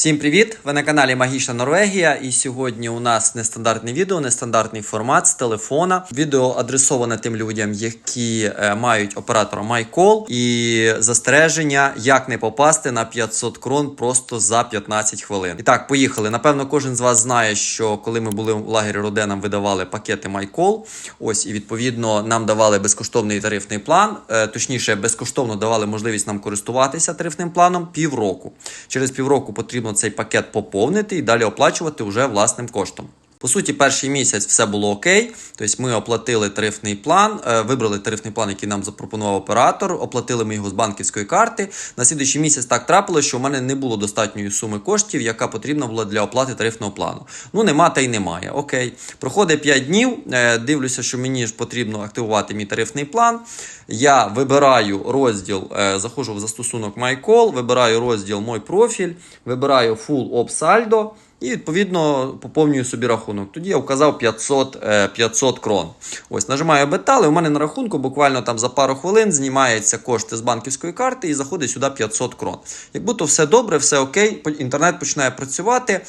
Всім привіт! Ви на каналі Магічна Норвегія. І сьогодні у нас нестандартне відео, нестандартний формат з телефона. Відео адресоване тим людям, які е, мають оператора MyCall і застереження, як не попасти на 500 крон просто за 15 хвилин. І так, поїхали. Напевно, кожен з вас знає, що коли ми були в лагері Роде, нам видавали пакети MyCall. Ось і відповідно нам давали безкоштовний тарифний план. Е, Точніше, безкоштовно давали можливість нам користуватися тарифним планом півроку. Через півроку потрібно цей пакет поповнити і далі оплачувати вже власним коштом. По суті, перший місяць все було окей. Тобто ми оплатили тарифний план, е, вибрали тарифний план, який нам запропонував оператор, оплатили ми його з банківської карти. На слідуючий місяць так трапилося, що в мене не було достатньої суми коштів, яка потрібна була для оплати тарифного плану. Ну, нема та й немає. Окей. Проходить 5 днів. е, Дивлюся, що мені ж потрібно активувати мій тарифний план. Я вибираю розділ, е, заходжу в застосунок MyCall, вибираю розділ Мой профіль, вибираю Full Op Saldo. І відповідно поповнюю собі рахунок. Тоді я вказав 500, е, 500 крон. Ось нажимаю бетал, і у мене на рахунку буквально там за пару хвилин знімаються кошти з банківської карти і заходить сюди 500 крон. Як будто все добре, все окей, інтернет починає працювати.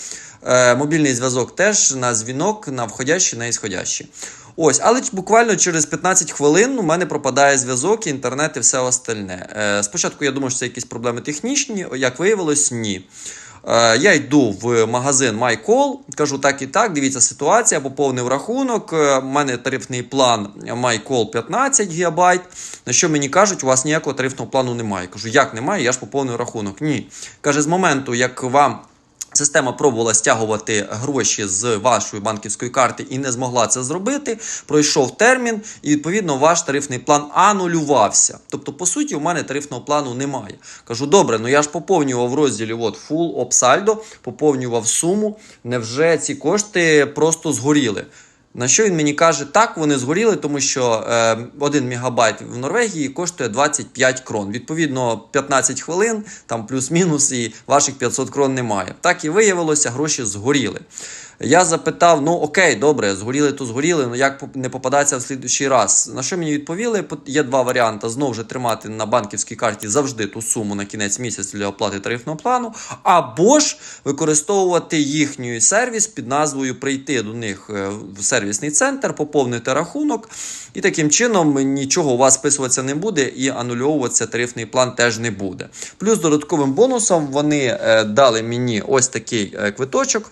Е, мобільний зв'язок теж на дзвінок, на входящий, на ісходящий. Ось, але буквально через 15 хвилин у мене пропадає зв'язок, інтернет і все остальне. Е, спочатку я думав, що це якісь проблеми технічні, як виявилось, ні. Е, Я йду в магазин MyCall, кажу так і так, дивіться ситуація, поповнив рахунок. е, У мене тарифний план MyCall 15 ГБ. На що мені кажуть, у вас ніякого тарифного плану немає. Кажу, як немає? Я ж поповнив рахунок. Ні. Каже, з моменту, як вам. Система пробувала стягувати гроші з вашої банківської карти і не змогла це зробити. Пройшов термін, і відповідно ваш тарифний план анулювався. Тобто, по суті, у мене тарифного плану немає. Кажу, добре, ну я ж поповнював розділі от, Full Op Saldo, поповнював суму. Невже ці кошти просто згоріли? На що він мені каже, так, вони згоріли, тому що е, 1 мегабайт в Норвегії коштує 25 крон. Відповідно, 15 хвилин, там плюс-мінус, і ваших 500 крон немає. Так і виявилося, гроші згоріли. Я запитав: ну окей, добре, згоріли, то згоріли, ну як не попадатися в слідущий раз? На що мені відповіли? Є два варіанти: знову ж тримати на банківській карті завжди ту суму на кінець місяця для оплати тарифного плану, або ж використовувати їхній сервіс під назвою Прийти до них е, в сервісний центр, поповнити рахунок, і таким чином нічого у вас списуватися не буде, і анульовуватися тарифний план теж не буде. Плюс додатковим бонусом вони е, дали мені ось такий е, квиточок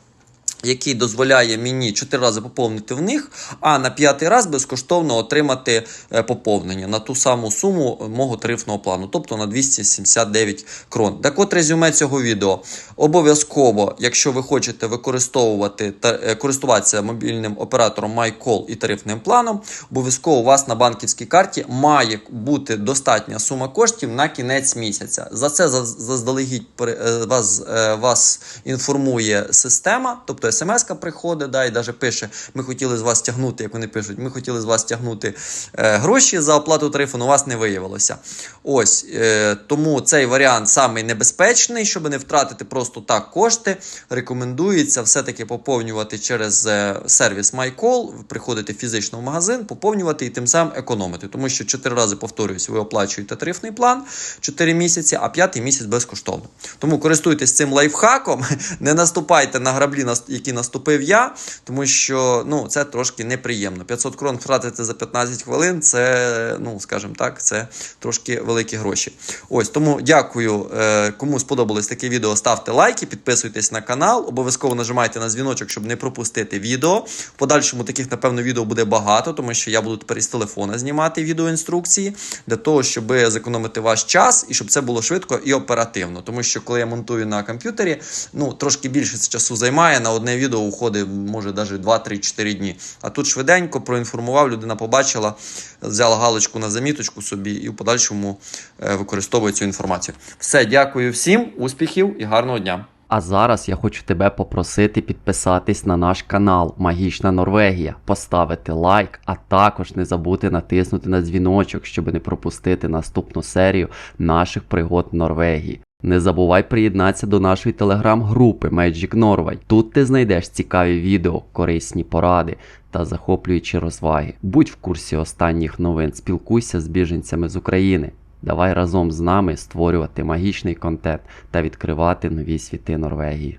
який дозволяє мені 4 рази поповнити в них, а на п'ятий раз безкоштовно отримати е, поповнення на ту саму суму мого тарифного плану, тобто на 279 крон. Так от резюме цього відео. Обов'язково, якщо ви хочете використовувати та е, користуватися мобільним оператором MyCall і тарифним планом, обов'язково у вас на банківській карті має бути достатня сума коштів на кінець місяця. За це заздалегідь е, вас, е, вас інформує система, тобто смс-ка приходить, да, і навіть пише: ми хотіли з вас стягнути, як вони пишуть, ми хотіли з вас стягнути е, гроші за оплату тарифу, але у вас не виявилося. Ось е, тому цей варіант самий небезпечний, щоб не втратити просто так кошти. Рекомендується все-таки поповнювати через е, сервіс MyCall, приходити фізично в магазин, поповнювати і тим самим економити. Тому що 4 рази повторююсь, ви оплачуєте тарифний план 4 місяці, а п'ятий місяць безкоштовно. Тому користуйтесь цим лайфхаком, не наступайте на граблі, які наступив я, тому що ну, це трошки неприємно. 500 крон втратити за 15 хвилин це, ну скажімо так, це трошки великі гроші. Ось тому дякую. е, Кому сподобалось таке відео, ставте лайки, підписуйтесь на канал, обов'язково нажимайте на дзвіночок, щоб не пропустити відео. В подальшому таких, напевно, відео буде багато, тому що я буду тепер із телефона знімати відеоінструкції для того, щоб зекономити ваш час і щоб це було швидко і оперативно. Тому що коли я монтую на комп'ютері, ну трошки більше часу займає. На одне відео уходить, може, навіть 2-3-4 дні. А тут швиденько проінформував, людина побачила, взяла галочку на заміточку собі і в подальшому е, використовує цю інформацію. Все, дякую всім, успіхів і гарного дня. А зараз я хочу тебе попросити підписатись на наш канал Магічна Норвегія, поставити лайк, а також не забути натиснути на дзвіночок, щоб не пропустити наступну серію наших пригод в Норвегії. Не забувай приєднатися до нашої телеграм-групи Magic Norway. Тут ти знайдеш цікаві відео, корисні поради та захоплюючі розваги. Будь в курсі останніх новин, спілкуйся з біженцями з України. Давай разом з нами створювати магічний контент та відкривати нові світи Норвегії.